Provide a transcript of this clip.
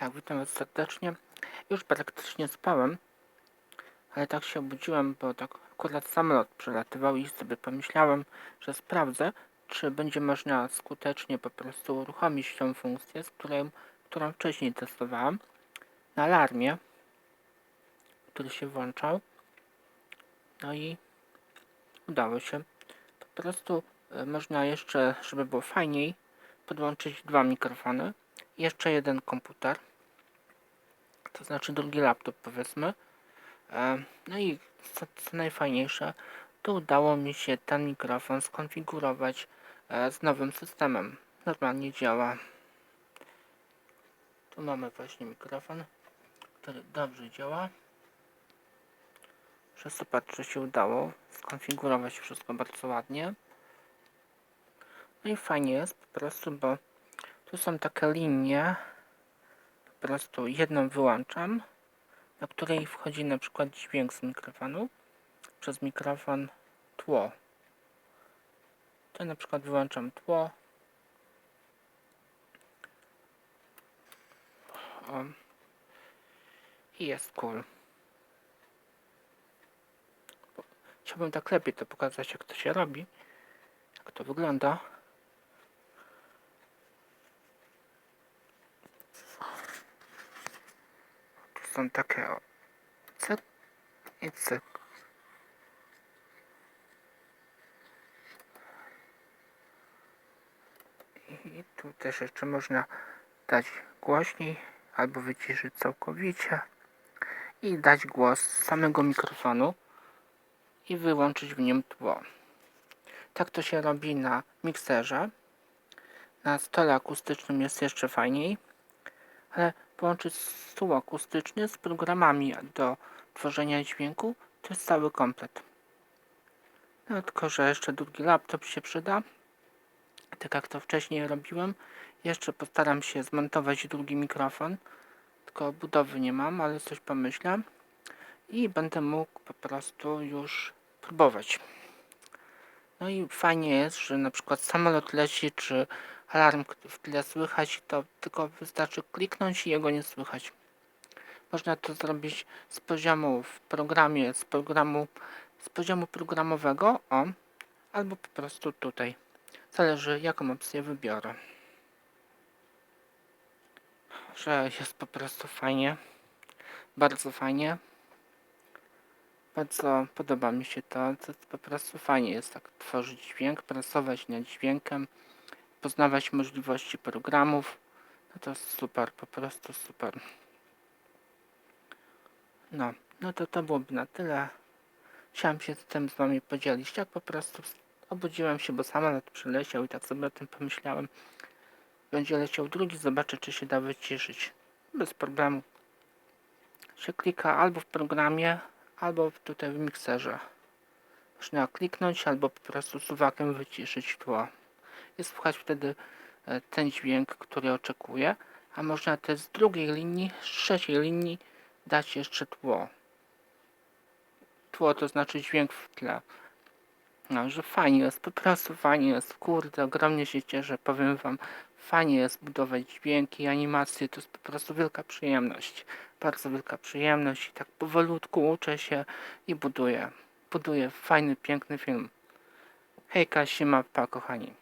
Tak, witam Was serdecznie. Już praktycznie spałem, ale tak się obudziłem, bo tak akurat samolot przelatywał i sobie pomyślałem, że sprawdzę, czy będzie można skutecznie po prostu uruchomić tą funkcję, z którą, którą wcześniej testowałem na alarmie, który się włączał. No i udało się. Po prostu e, można jeszcze, żeby było fajniej, podłączyć dwa mikrofony jeszcze jeden komputer. To znaczy drugi laptop powiedzmy. E, No i co, co najfajniejsze, to udało mi się ten mikrofon skonfigurować e, z nowym systemem. Normalnie działa. Tu mamy właśnie mikrofon, który dobrze działa. Że super, że się udało skonfigurować wszystko bardzo ładnie. No i fajnie jest po prostu, bo tu są takie linie. Prostu jedną wyłączam, na której wchodzi na przykład dźwięk z mikrofonu przez mikrofon tło. To na przykład wyłączam tło. O. I jest cool. Chciałbym tak lepiej to pokazać, jak to się robi, jak to wygląda. Tu są takie o, cyk i cyk. I tu też jeszcze można dać głośniej albo wyciszyć całkowicie i dać głos z samego mikrofonu i wyłączyć w nim tło. Tak to się robi na mikserze. Na stole akustycznym jest jeszcze fajniej, ale połączyć stół akustyczny z programami do tworzenia dźwięku to jest cały komplet. No, tylko, że jeszcze drugi laptop się przyda. Tak jak to wcześniej robiłem. Jeszcze postaram się zmontować drugi mikrofon. Tylko budowy nie mam, ale coś pomyślę. I będę mógł po prostu już próbować. No i fajnie jest, że na przykład samolot leci, czy alarm w tle słychać, to tylko wystarczy kliknąć i jego nie słychać. Można to zrobić z poziomu w programie, z programu, z poziomu programowego, o, albo po prostu tutaj. Zależy jaką opcję wybiorę. Że jest po prostu fajnie. Bardzo fajnie. Bardzo podoba mi się to, to po prostu fajnie jest tak tworzyć dźwięk, pracować nad dźwiękiem, poznawać możliwości programów. No to super, po prostu super. No, no to to byłoby na tyle. Chciałem się z tym z wami podzielić. Jak po prostu obudziłem się, bo samolot przyleciał i tak sobie o tym pomyślałem. Będzie leciał drugi, zobaczę czy się da wyciszyć. Bez problemu. Się klika albo w programie, albo tutaj w mikserze. Można kliknąć albo po prostu suwakiem wyciszyć tło. I słuchać wtedy e, ten dźwięk, który oczekuję. A można też z drugiej linii, z trzeciej linii dać jeszcze tło. Tło to znaczy dźwięk w tle. No, że fajnie jest, po prostu fajnie jest. Kurde, ogromnie się cieszę, powiem wam. Fajnie jest budować dźwięki, animacje, to jest po prostu wielka przyjemność. Bardzo wielka przyjemność i tak powolutku uczę się i buduję. Buduję fajny, piękny film. Hejka, siema, pa kochani.